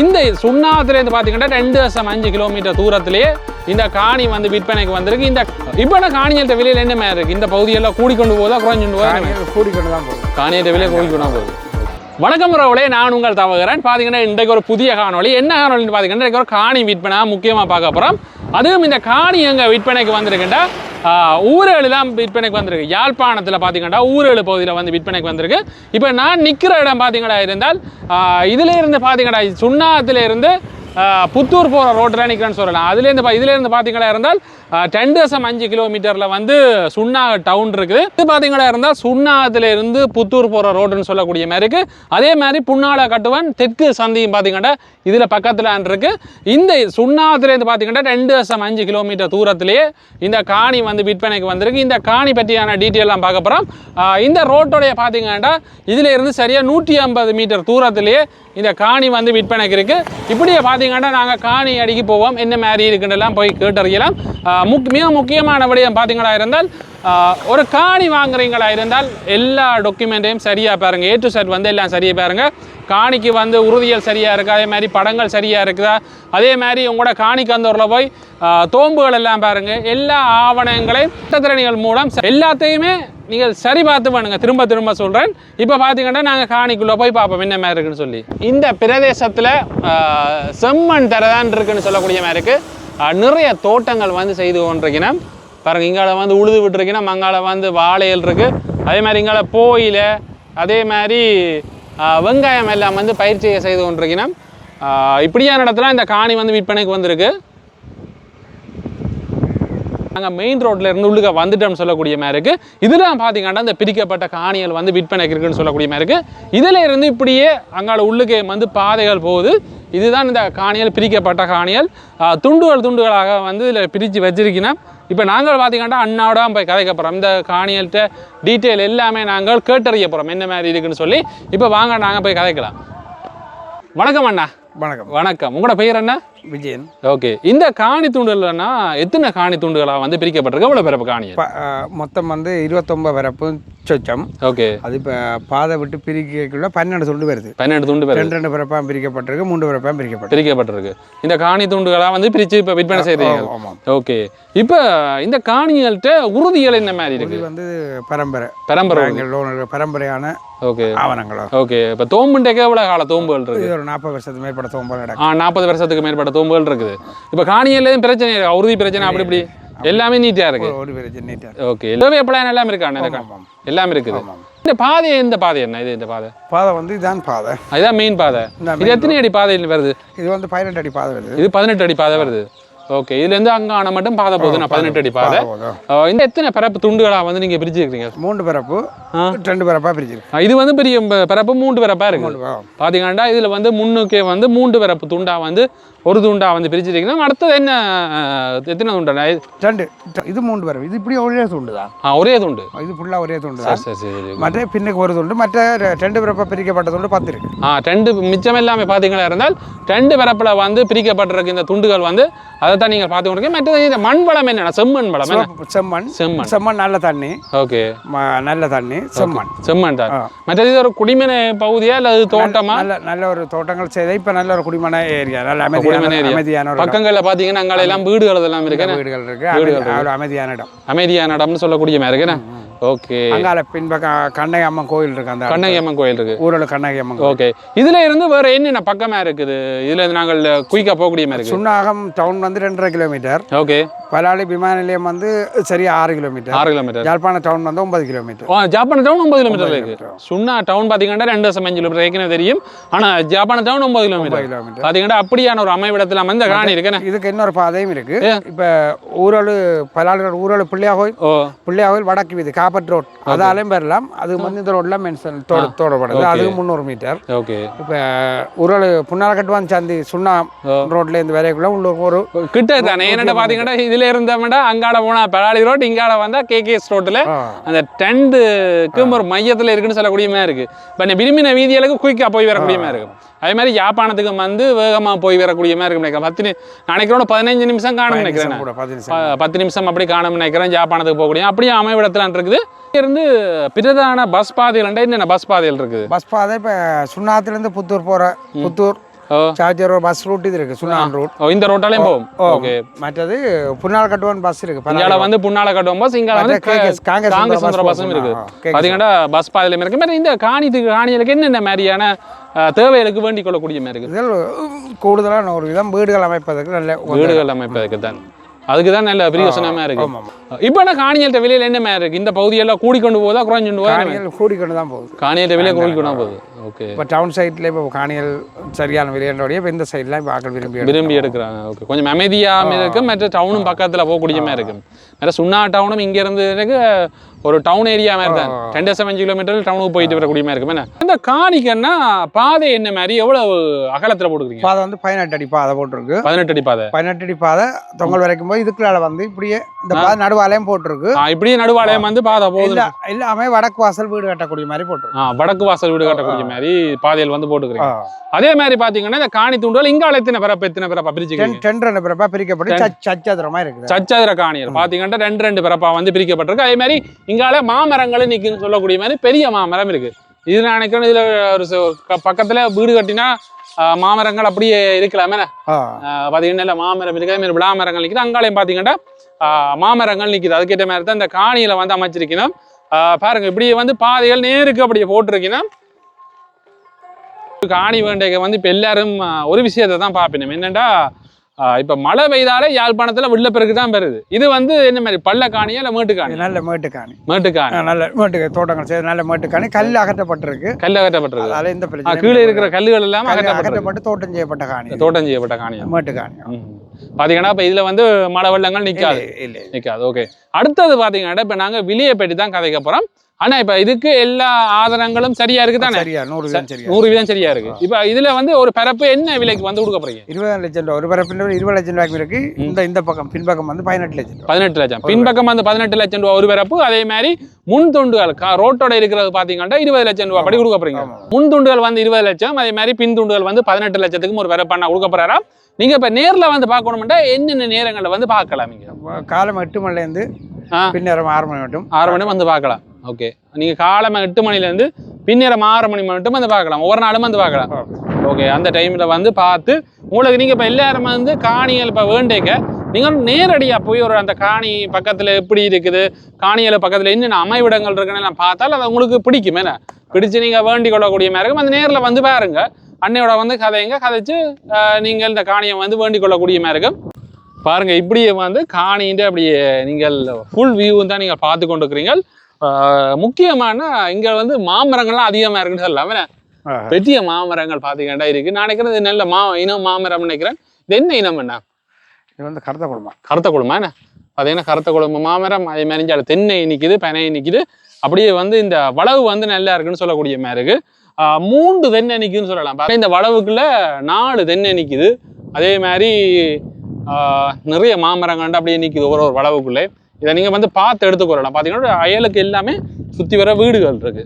இந்த சுண்ணாத்துலேருந்து பார்த்தீங்கன்னா ரெண்டு வருஷம் அஞ்சு கிலோமீட்டர் தூரத்திலேயே இந்த காணி வந்து விற்பனைக்கு வந்திருக்கு. இந்த இப்போ நான் காணியல்ட்ட விலையில் என்ன மாதிரி இருக்கு? இந்த பகுதியெல்லாம் கூடிக்கொண்டு போதா குறைஞ்சுண்டு போதா கூடிக்கொண்டு தான் போகுது. காணியல்ட்ட விலை கூடிக்கொண்டு போகுது. வணக்கம் உறவுகளே நான் உங்கள் தவகிறேன் பார்த்தீங்கன்னா இன்றைக்கு ஒரு புதிய காணொளி. என்ன காணொலின்னு பார்த்தீங்கன்னா இன்றைக்கு ஒரு காணி விற்பனை முக்கியமாக பார்க்க போகிறோம் அதுவும் இந்த காணி எங்கே விற்பனைக்கு வந்திருக்குண்டா ஊரேழு தான் விற்பனைக்கு வந்திருக்கு. யாழ்ப்பாணத்தில் பார்த்தீங்கன்னா ஊரேழு பகுதியில் வந்து விற்பனைக்கு வந்திருக்கு. இப்போ நான் நிற்கிற இடம் பார்த்தீங்கன்னா இருந்தால் இதிலேருந்து இருந்து பார்த்தீங்கன்னா சுண்ணாத்துல இருந்து புத்தூர் போகிற ரோட்டில் நிற்கிறேன்னு சொல்லலாம். அதுலேருந்து பா இதுலேருந்து பார்த்தீங்களா இருந்தால் ஆஹ் ரெண்டு தசம் அஞ்சு கிலோமீட்டரில் வந்து சுண்ணா டவுன் இருக்குது. இது பார்த்தீங்களா இருந்தால் சுண்ணாத்துல இருந்து புத்தூர் போகிற ரோடுன்னு சொல்லக்கூடிய மாதிரி இருக்குது அதே மாதிரி புன்னால கட்டுவன் தெற்கு சந்தியும் பார்த்தீங்கன்னா இதில் பக்கத்தில் இருக்கு. இந்த சுண்ணாத்துலேருந்து பார்த்தீங்கன்னா ரெண்டு தசம் அஞ்சு கிலோமீட்டர் தூரத்திலேயே இந்த காணி வந்து விற்பனைக்கு வந்திருக்கு. இந்த காணி பற்றியான டீட்டெயிலாம் பார்க்க போகிறோம் இந்த ரோட்டோடைய பார்த்தீங்கன்னா இதில் இருந்து சரியாக நூற்றி ஐம்பது மீட்டர் தூரத்திலேயே இந்த காணி வந்து விற்பனைக்கு இருக்குது இப்படியே பார்த்தீங்கன்னா நாங்கள் காணி அடிக்கி போவோம். என்ன மாதிரி இருக்குன்றெல்லாம் போய் கேட்டறியலாம். முக் மிக முக்கியமான விடயம் பார்த்தீங்களா இருந்தால் ஒரு காணி வாங்குறீங்களா இருந்தால் எல்லா டாக்குமெண்ட்டையும் சரியாக பாருங்கள் ஏ டு செட் வந்து எல்லாம் சரியாக பாருங்கள் காணிக்கு வந்து உறுதியல் சரியாக இருக்குது அதே மாதிரி படங்கள் சரியாக இருக்குதா? அதே மாதிரி உங்களோட காணிக்கு வந்தவரில் போய் தோம்புகள் எல்லாம் பாருங்கள் எல்லா ஆவணங்களையும் சட்டத்திறனிகள் மூலம் எல்லாத்தையுமே நீங்கள் சரி பார்த்து பண்ணுங்க. திரும்ப திரும்ப சொல்கிறேன் இப்போ பார்த்தீங்கன்னா நாங்கள் காணிக்குள்ளே போய் பார்ப்போம். என்ன மாதிரி இருக்குன்னு சொல்லி. இந்த பிரதேசத்தில் செம்மண் தரதான் இருக்குன்னு சொல்லக்கூடிய மாதிரி இருக்குது நிறைய தோட்டங்கள் வந்து செய்து கொண்டிருக்கணும் பாருங்க இங்கால வந்து உழுது விட்டுருக்கணும் அங்கால வந்து வாழைகள் இருக்கு. அதே மாதிரி இங்கால போயில அதே மாதிரி வெங்காயம் எல்லாம் வந்து பயிற்சியை செய்து கொண்டிருக்கணும் ஆஹ் இப்படியான இடத்துல இந்த காணி வந்து விற்பனைக்கு வந்திருக்கு. நாங்கள் மெயின் ரோட்ல இருந்து உள்ளுக்க வந்துட்டோம்னு சொல்லக்கூடிய மாதிரி இருக்கு இதெல்லாம் பார்த்தீங்கன்னா இந்த பிரிக்கப்பட்ட காணிகள் வந்து விற்பனைக்கு இருக்குன்னு சொல்லக்கூடிய மாதிரி இருக்கு இதில் இருந்து இப்படியே அங்கால உள்ளுக்கே வந்து பாதைகள் போகுது. இதுதான் இந்த காணிகள் பிரிக்கப்பட்ட ஆஹ் துண்டுகள் துண்டுகளாக வந்து இதில் பிரித்து வச்சிருக்கணும். இப்போ நாங்கள் பார்த்தீங்கன்னா அண்ணாவோட போய் கதைக்க போகிறோம் இந்த காணிகள்கிட்ட டீட்டெயில் எல்லாமே நாங்கள் கேட்டறிய போகிறோம் என்ன மாதிரி இருக்குன்னு சொல்லி. இப்போ வாங்க நாங்கள் போய் கதைக்கலாம். வணக்கம் அண்ணா. வணக்கம். வணக்கம். உங்களோட பெயர் என்ன? விஜயன். ஓகே. இந்த காணி துண்டுகள்னா எத்தனை காணி துண்டுகளாக வந்து பிரிக்கப்பட்டிருக்கு? எவ்வளோ பிறப்பு ஆ, மொத்தம் வந்து இருபத்தொம்பது வரப்பு சொச்சம். ஓகே. அது இப்போ பாதை விட்டு பிரிக்கக்குள்ள பன்னெண்டு துண்டு வருது. பன்னெண்டு துண்டு ரெண்டு ரெண்டு பிறப்பாக பிரிக்கப்பட்டிருக்கு மூன்று பிறப்பாக பிரிக்கப்பட்டிருக்கு. பிரிக்கப்பட்டிருக்கு. இந்த காணி துண்டுகளாக வந்து பிரித்து இப்போ விற்பனை செய்கிறீங்க ஓகே. இப்போ இந்த காணிகள்கிட்ட உறுதிகள் என்ன மாதிரி இருக்கு? வந்து பரம்பரை. பரம்பரை பரம்பரையான ஓகே. ஆவணங்களோ. ஓகே. இப்போ தோம்புண்டேக்கு எவ்வளோ கால தோம்புகள் இருக்கு? இது ஒரு நாற்பது வருஷத்துக்கு மேற்பட்ட ஆ நாற்பது வருஷத்துக்கு மேற்பட்ட தோம்புகள் இருக்குது. இப்போ காணியில் பிரச்சனை இருக்கா உறுதி பிரச்சனை அப்படி இப்படி எல்லாமே நீட்டாக இருக்கு. ஒரு பிரச்சனை நீட்டாக ஓகே. எல்லாமே எப்பலாம் எல்லாம் இருக்கா? இருக்கா. எல்லாம் இருக்குது. இந்த பாதை எந்த பாதை என்ன? இது இந்த பாதை? பாதை வந்து இதான் பாதை. அதுதான் மெயின் பாதை. இந்த இது எத்தனை அடி பாதையில் வருது? இது வந்து பதினெட்டு அடி பாதை வருது. இது பதினெட்டு அடி பாதை வருது. ஓகே. இதுலேருந்து அங்கான மட்டும் பாதை போகுது. நான் பதினெட்டு அடி பாதை. பாதை இந்த எத்தனை பரப்பு துண்டுகளாக வந்து நீங்கள் பிரிச்சுருக்கீங்க மூன்று பிறப்பு ஆ. ரெண்டு பிறப்பாக பிரிச்சிருக்கு இது வந்து பெரிய பரப்பு மூன்று பரப்பாக பிறப்பு. பார்த்தீங்கன்னா இதில் வந்து முன்னுக்கே வந்து மூன்று பரப்பு துண்டா வந்து ஒரு துண்டா வந்து பிரிச்சிருக்கீங்கன்னா அடுத்தது என்ன எத்தனை துண்டா? ரெண்டு இது மூன்று பிறப்பு இது இப்படி ஒரே துண்டு தான் ஆ ஒரே துண்டு. இது ஃபுல்லாக ஒரே துண்டு தான் சரி சரி சரி. மற்ற பின்னுக்கு ஒரு துண்டு மற்ற ரெண்டு பிறப்பாக பிரிக்கப்பட்ட துண்டு பத்து இருக்கு ஆ ரெண்டு மிச்சம் எல்லாமே பார்த்தீங்களா இருந்தால் ரெண்டு பரப்பில் வந்து பிரிக்கப்பட்டிருக்க இந்த துண்டுகள் வந்து அதை தான் நீங்கள் பார்த்து கொண்டிருக்கீங்க. மற்றது இந்த மண் வளம் என்னென்ன செம்மண் வளம் என்ன? செம்மண். செம்மண். செம்மண் நல்ல தண்ணி. ஓகே. நல்ல தண்ணி செம்மண். செம்மண் தான். மற்றது இது ஒரு குடிமனை பகுதியா அல்லது தோட்டமா? நல்ல நல்ல ஒரு தோட்டங்கள் செய்த இப்போ நல்ல ஒரு குடிமன ஏரியா நல்ல குடிமனை அமைதியான. பக்கங்கள்ல பாத்தீங்கன்னா அங்கால எல்லாம் வீடுகள் எல்லாம் இருக்கு வீடுகள் இருக்கு. அமைதியான இடம். அமைதியான இடம்னு சொல்லக்கூடிய மாதிரி இருக்கு ஓகே. அங்கால பின்பக்கம் கண்ணகி அம்மன் கோயில் இருக்கு அந்த கண்ணகி அம்மன் கோயில் இருக்கு. ஊரில் கண்ணகி அம்மன் ஓகே. இதுல இருந்து வேற என்னென்ன பக்கமா இருக்குது? இதுல இருந்து நாங்கள் குயிக்கா போகக்கூடிய மாதிரி இருக்கு? சுன்னாகம் டவுன் வந்து ரெண்டரை கிலோமீட்டர் ஓகே. பலாலி விமான நிலையம் வந்து சரியா ஆறு கிலோமீட்டர் ஆறு கிலோமீட்டர் யாழ்ப்பாணம் டவுன் வந்து ஒன்பது கிலோமீட்டர் ஜப்பான் டவுன் ஒன்பது கிலோமீட்டர் இருக்கு. சுண்ணா டவுன் பாத்தீங்கன்னா ரெண்டு வருஷம் அஞ்சு கிலோமீட்டர் ஏற்கனவே தெரியும். ஆனா ஜப்பான் டவுன் ஒன்பது கிலோமீட்டர் கிலோமீட்டர் பாத்தீங்கன்னா அப்படியான ஒரு அமைவிடத்துல வந்து காணி இருக்குன்னு இதுக்கு இன்னொரு பாதையும் இருக்கு. இப்ப ஊரலு பலாலி ஊரலு பிள்ளையா கோயில் பிள்ளையா கோயில் வடக்கு வீதி காப்பட் ரோட் அதாலையும் பெறலாம். அது வந்து இந்த ரோட்ல மென்ஷன் தோட தோடப்படுது. அதுக்கு முந்நூறு மீட்டர். ஓகே இப்ப ஊரலு புன்னால கட்டுவான் சந்தி சுண்ணா ரோட்ல இருந்து வரைக்குள்ள உள்ள ஒரு கிட்ட தானே என்னடா பாத்தீங்கன்னா இதுல இருந்தவன்டா அங்காட போனா பலாளி ரோட் இங்காட வந்தா கேகேஎஸ் ரோட்ல ஆ, அந்த டெண்டுக்கு ஒரு மையத்துல இருக்குன்னு சொல்லக்கூடிய மாதிரி இருக்கு இந்த விரும்பின வீதிகளுக்கு குயிக்கா போய் வரக்கூடிய மாதிரி இருக்கும். அதே மாதிரி யாப்பானத்துக்கு வந்து வேகமா போய் வரக்கூடிய மாதிரி இருக்கும் நினைக்கிறேன். பத்து நி- நான் நினைக்கிறோம் ஒரு பதினஞ்சு நிமிஷம் காணும் நினைக்கிறேன் பத்து நிமிஷம் அப்படி காணும் நினைக்கிறேன். ஜாப்பானத்துக்கு போகக்கூடிய அப்படியே அமைவிடத்துல இருக்குது. இருந்து பிரதான பஸ் பாதைகள் என்னென்ன பஸ் பாதைகள் இருக்குது? பஸ் பாதை இப்ப சுண்ணாத்துல இருந்து புத்தூர் போற புத்தூர் சார்ஜர் பஸ் ரூட் இது இருக்கு சுனான் ரூட் இந்த ரோட்டாலையும் போகும்? ஓகே. மற்றது புன்னால் கட்டுவான் பஸ் இருக்கு இங்கால வந்து புன்னால கட்டுவோம் பஸ் இங்கால வந்து காங்கிரஸ் காங்கிரஸ் பஸ்ஸும் இருக்கு. பாத்தீங்கன்னா பஸ் பாதையில இருக்கு மாதிரி இந்த காணித்துக்கு காணிகளுக்கு என்னென்ன மாதிரியான தேவைகளுக்கு வேண்டிக் கொள்ளக்கூடிய மாதிரி இருக்கு கூடுதலான ஒரு விதம் வீடுகள் அமைப்பதற்கு நல்ல வீடுகள் அமைப்பதற்கு தான். அதுக்கு தான் நல்ல பிரியோசனமா இருக்கு. ஆமாம். ஆமாம் இப்போ என்ன காணியல்ட்ட விலையில என்ன மாதிரி இருக்கு? இந்த பகுதியெல்லாம் கூடிக்கொண்டு போதா குறைஞ்சு போதா கூடிக்கொண்டு தான் போகுது. காணியல்ட்ட விலை கூடிக்கொண்டு போகுது. ஓகே இப்போ டவுன் சைடில் இப்போ காணிகள் சரியான விலையோடைய இப்போ இந்த சைட்லாம் இப்போ ஆக்கள் விரும்பி எடுக்கிறாங்க. விரும்பி எடுக்கிறாங்க. ஓகே கொஞ்சம் அமைதியாகவும் இருக்கும் மற்ற டவுனும் பக்கத்துல போகக்கூடிய மாதிரி இருக்கும். வேற சுண்ணா டவுனும் இங்க இருந்து எனக்கு ஒரு டவுன் ஏரியா மாதிரி தான். ரெண்டு செவன் கிலோமீட்டர் டவுனுக்கு போயிட்டு வரக்கூடிய மாதிரி இருக்கும். என்ன? இந்த காணிக்கன்னா பாதை என்ன மாதிரி? எவ்வளவு அகலத்துல போட்டுக்கிறீங்க? பாதை வந்து பதினெட்டு அடி பாதை போட்டிருக்கு. பதினெட்டு அடி பாதை. பதினெட்டு அடி பாதை. தொங்கல் வரைக்கும் போய் இதுக்குள்ளால வந்து இப்படியே இந்த பாதை நடுவாலையும் போட்டிருக்கு. இப்படியே நடுவாலயம் வந்து பாதை போகுது. இல்ல எல்லாமே வடக்கு வாசல் வீடு கட்டக்கூடிய மாதிரி போட்டிருக்கு. வடக்கு வாசல் வீடு கட்டக்கூடிய மாதிரி பாதையில் வந்து போட்டுக்கிறீங்க. ஆ. அதே மாதிரி பாத்தீங்கன்னா இந்த காணி தூண்டுகள் இங்கால எத்தனை பிறப்பு எத்தனை பிறப்பா டென் ரெண்டு பிறப்பா பிரிக்கப்பட்டு சச்- சச்சதுரமா இருக்குது. சச்சதுர காணியல் பாத்தீங்கன்னா ரெண்டு ரெண்டு பிறப்பா வந்து பிரிக்கப்பட்டிருக்கு. அதே மாதிரி இங்கால மாமரங்களும் நிக்குன்னு சொல்லக்கூடிய மாதிரி பெரிய மாமரம் இருக்கு. இது நான் நினைக்கிறேன் இதுல ஒரு பக்கத்துல வீடு கட்டினா மாமரங்கள் அப்படியே இருக்கலாமே. பாத்தீங்கன்னா மாமரம் இருக்கு. அதே மாதிரி விழா மரங்கள் நிக்குது. அங்காலையும் பாத்தீங்கன்னா மாமரங்கள் நிக்குது. அதுக்கேற்ற மாதிரி தான் இந்த காணியில வந்து அமைச்சிருக்கணும். பாருங்க இப்படியே வந்து பாதைகள் நேருக்கு அப்படியே போட்டிருக்கணும். காணி வேண்டைக்கு வந்து இப்போ எல்லாரும் ஒரு விஷயத்தை தான் பார்ப்பணும் என்னன்னா இப்ப மழை பெய்தாலே யாழ்ப்பாணத்துல வெள்ளப்பெருக்கு தான் பெறுது. இது வந்து என்ன மாதிரி பள்ள காணியா இல்ல மேட்டு காணி இது நல்ல மேட்டுக்காணி. மேட்டு காணி ஆ, நல்ல மேட்டு தோட்டங்கள் செய்து நல்ல மேட்டுக்காணி. கல் அகற்றப்பட்டிருக்கு. கல் அகற்றப்பட்டிருக்கு. அதால இந்த பிரச்சனை கீழே இருக்கிற கல்லுகள் எல்லாம் அகற்றப்பட்டு தோட்டம் செய்யப்பட்ட காணி. தோட்டம் செய்யப்பட்ட காணியா மேட்டுக்காணி ம். பாத்தீங்கன்னா இப்ப இதுல வந்து மழை வெள்ளங்கள் இல்லை நிக்காது. ஓகே. அடுத்தது பாத்தீங்கன்னா இப்ப நாங்க விலையை பற்றி தான் கதைக்க போறோம். ஆனா இப்ப இதுக்கு எல்லா ஆதாரங்களும் சரியா இருக்கு தானே? சரியா நூறு சரியா. நூறு வீதம் சரியா இருக்கு. இப்ப இதுல வந்து ஒரு பரப்பு என்ன விலைக்கு வந்து கொடுக்க போறீங்க? இருபது லட்சம் ரூபா ஒரு பரப்பில் இருபது லட்சம் ரூபாய்க்கு இருக்கு. இந்த இந்த பக்கம் பின்பக்கம் வந்து பதினெட்டு லட்சம் பதினெட்டு லட்சம். பின்பக்கம் வந்து பதினெட்டு லட்சம் ரூபா ஒரு பிறப்பு அதே மாதிரி முன் துண்டுகள் ரோட்டோட இருக்கிறது பாத்தீங்கன்னா இருபது லட்சம் ரூபா படி கொடுக்க போறீங்க. முன் துண்டுகள் வந்து இருபது லட்சம். அதே மாதிரி பின் துண்டுகள் வந்து பதினெட்டு லட்சத்துக்கும் ஒரு பிறப்பு கொடுக்க போறாரா? நீங்க இப்ப நேர்ல வந்து பார்க்கணும்னா என்னென்ன நேரங்கள்ல வந்து பார்க்கலாம் நீங்க? காலம் எட்டு மணிலேருந்து. பின்னேரம் ஆறு மணி மட்டும். ஆறு மணி வந்து பார்க்கலாம். ஓகே நீங்கள் காலமாக எட்டு மணிலேருந்து இருந்து ஆறு மணி மட்டும் வந்து பார்க்கலாம். ஒவ்வொரு நாளும் வந்து பார்க்கலாம். ஓகே அந்த டைமில் வந்து பார்த்து உங்களுக்கு நீங்கள் இப்போ எல்லாரும் வந்து காணிகள் இப்போ வேண்டேங்க. நீங்கள் நேரடியாக போய் ஒரு அந்த காணி பக்கத்தில் எப்படி இருக்குது காணியில பக்கத்தில் என்னென்ன அமைவிடங்கள் இருக்குன்னு நான் பார்த்தால் அது உங்களுக்கு பிடிக்கும். என்ன? பிடிச்சு நீங்கள் வேண்டிக் கொள்ளக்கூடிய மாதிரி இருக்கும் அந்த நேரில் வந்து பாருங்க. அன்னையோட வந்து கதைங்க கதைச்சு நீங்கள் இந்த காணியை வந்து வேண்டிக் கொள்ளக்கூடிய மாதிரி இருக்கும் பாருங்கள் இப்படியே வந்து காணின்ட்டு அப்படியே நீங்கள் ஃபுல் வியூ தான் நீங்கள் பார்த்து கொண்டு இருக்கிறீங்க முக்கியமான இங்க வந்து மாமரங்கள்லாம் அதிகமா இருக்குன்னு சொல்லலாம். பெரிய மாமரங்கள் பாத்தீங்கன்னா இருக்கு. நான் நினைக்கிறது நல்ல மா இனம் மாமரம் நினைக்கிறேன். இது என்ன இனம் என்ன? இது வந்து கருத்த குடும்பம். கருத்த குழுமா என்ன? பார்த்தீங்கன்னா கருத்த குழும மாமரம் அதே மாதிரி இங்க தென்னை நிக்குது பனை நிக்குது. அப்படியே வந்து இந்த வளவு வந்து நல்லா இருக்குன்னு சொல்லக்கூடிய மாதிரி இருக்கு. ஆஹ் மூன்று தென்னை நிக்குதுன்னு சொல்லலாம். இந்த வளவுக்குள்ள நாலு தென்னை நிக்குது. அதே மாதிரி ஆஹ் நிறைய மாமரங்கள் அப்படியே நிக்குது ஒவ்வொரு ஒரு வளவுக்குள்ளே. இதை நீங்க வந்து பார்த்து எடுத்துக்கொள்ளலாம் பார்த்தீங்கன்னா அயலுக்கு எல்லாமே சுத்தி வர வீடுகள் இருக்கு.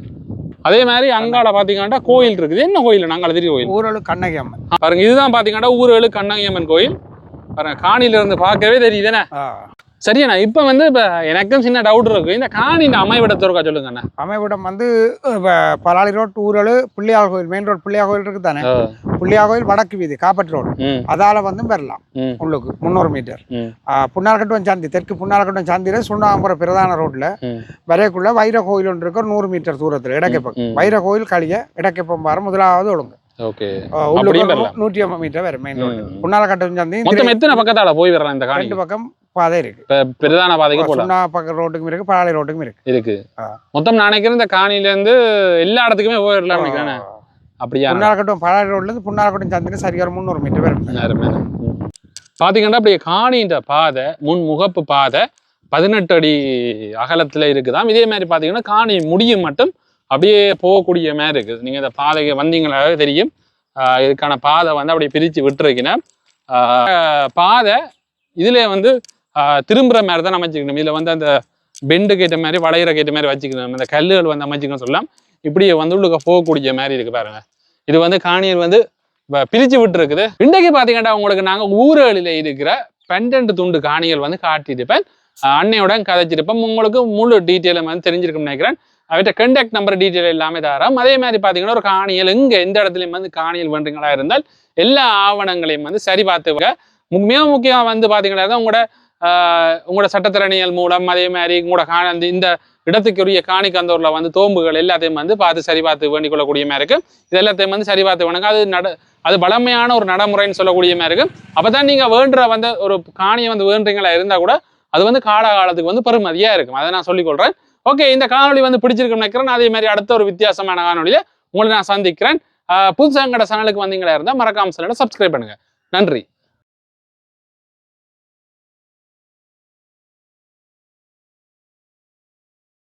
அதே மாதிரி அங்கால பாத்தீங்கன்னா கோயில் இருக்குது. என்ன கோயில்? நாங்கள் திரு கோயில். ஊரலு கண்ணகி அம்மன் பாருங்க இதுதான் பாத்தீங்கன்னா ஊரேழு கண்ணகியம்மன் கோயில். பாருங்க காணியில இருந்து பார்க்கவே தெரியுதுண்ணே ஆ. சரிண்ணா இப்போ வந்து இப்போ எனக்கும் சின்ன டவுட் இருக்கு. இந்த காணியின் அமைவிடத்தை இருக்கா சொல்லுங்க அண்ணா அமைவிடம் வந்து இப்ப பலாளி ரோட் ஊரலு பிள்ளையார் கோயில் மெயின் ரோட் பிள்ளையார் கோயில் இருக்கு தானே? பிள்ளையார் கோயில் வடக்கு வீதி காப்பட் ரோடு அதால வந்து வரலாம் உள்ளுக்கு முந்நூறு மீட்டர். ம். புன்னார்கட்டுவன் சாந்தி தெற்கு புன்னார்கட்டுவன் சாந்தியில சுண்ணாம்புரம் பிரதான ரோட்ல ம். வரைக்குள்ள வைர கோயில் ஒன்று இருக்கு ஒரு நூறு மீட்டர் தூரத்தில் இடக்கைப்பம். வைர கோயில் கழிய இடக்கைப்பம் பாரு முதலாவது ஒழுங்கு. நூற்றி ஐம்பது மீட்டர் வரும் மெயின் ரோடு ம். புன்னார்கட்டுவன் சாந்தி எத்தனை பக்கத்தால போய் வரலாம் இந்த காணி? ரெண்டு பக்கம் பாதை இருக்கு. இப்போ பிரதான பாதைக்கு போகலாம் பக்கம் ரோட்டுக்கும் இருக்கு பலாளி ரோட்டுக்கும் இருக்கு. இருக்கு. மொத்தம் நான் நினைக்கிறேன் இந்த காணியில இருந்து எல்லா இடத்துக்குமே போயிடலாம் நினைக்கிறேன் அப்படியா? புன்னார்கட்டும் பலாளி ரோட்ல இருந்து புன்னார்கட்டும் சாந்தின்னு சரியா ஒரு முந்நூறு மீட்டர் வரும். பாத்தீங்கன்னா அப்படியே காணின்ற பாதை முன் முகப்பு பாதை பதினெட்டு அடி அகலத்துல இருக்குதாம். இதே மாதிரி பாத்தீங்கன்னா காணி முடியும் மட்டும் அப்படியே போகக்கூடிய மாதிரி இருக்குது. நீங்க இந்த பாதைக்கு வந்தீங்களாவே தெரியும். இதுக்கான பாதை வந்து அப்படியே பிரிச்சு விட்டுருக்கீங்கன்னா பாதை இதுல வந்து திரும்புகிற திரும்புற மாதிரி தான் அமைச்சிக்கணும் இதுல வந்து அந்த பெண்டு கேட்ட மாதிரி வளையிற கேட்ட மாதிரி வச்சுக்கணும். இந்த கல்லுகள் வந்து அமைச்சிக்கணும் சொல்லலாம். இப்படியே வந்து உள்ளுக்க போகக்கூடிய மாதிரி இருக்கு பாருங்க. இது வந்து காணியர் வந்து பிரிச்சு விட்டு இருக்குது இன்றைக்கு பார்த்தீங்கன்னா உங்களுக்கு நாங்க ஊரலில் இருக்கிற பெண்டன்ட் துண்டு காணிகள் வந்து காட்டியிருப்பேன். அஹ் அன்னையோட கதைச்சிருப்பேன். உங்களுக்கு முழு டீட்டெயிலும் வந்து தெரிஞ்சிருக்கும்னு நினைக்கிறேன். அவர்கிட்ட கண்டாக்ட் நம்பர் டீட்டெயில் எல்லாமே தரோம். அதே மாதிரி பார்த்தீங்கன்னா ஒரு காணியல் இங்கே எந்த இடத்துலையும் வந்து காணியல் பண்ணுறீங்களா இருந்தால் எல்லா ஆவணங்களையும் வந்து சரி பார்த்துக்க மிக முக்கியம் வந்து பார்த்தீங்கன்னா உங்களோட உங்களோட சட்டத்திறனியல் மூலம் அதே மாதிரி உங்களோட கா அந்த இந்த இடத்துக்குரிய காணிக்கந்தூர்ல வந்து தோம்புகள் எல்லாத்தையும் வந்து பார்த்து சரி பார்த்து வேண்டிக் கொள்ளக்கூடிய மாதிரி இருக்கு. இது எல்லாத்தையும் வந்து சரி பார்த்து வேணுங்க. அது நட அது பழமையான ஒரு நடைமுறைன்னு சொல்லக்கூடிய மாதிரி இருக்கு. அப்பதான் நீங்கள் வேண்டுற வந்து ஒரு காணியை வந்து வேண்டுறீங்களா இருந்தால் கூட அது வந்து காலகாலத்துக்கு வந்து பெருமதியாக இருக்கும். அதை நான் சொல்லிக்கொள்கிறேன் ஓகே இந்த காணொளி வந்து பிடிச்சிருக்குன்னு நினைக்கிறேன். அதே மாதிரி அடுத்த ஒரு வித்தியாசமான காணொலியில் உங்களை நான் சந்திக்கிறேன். ஆஹ் புதுசாக எங்கட சேனலுக்கு வந்தீங்களா இருந்தால் மறக்காம சேனலை சப்ஸ்கிரைப் பண்ணுங்கள் நன்றி.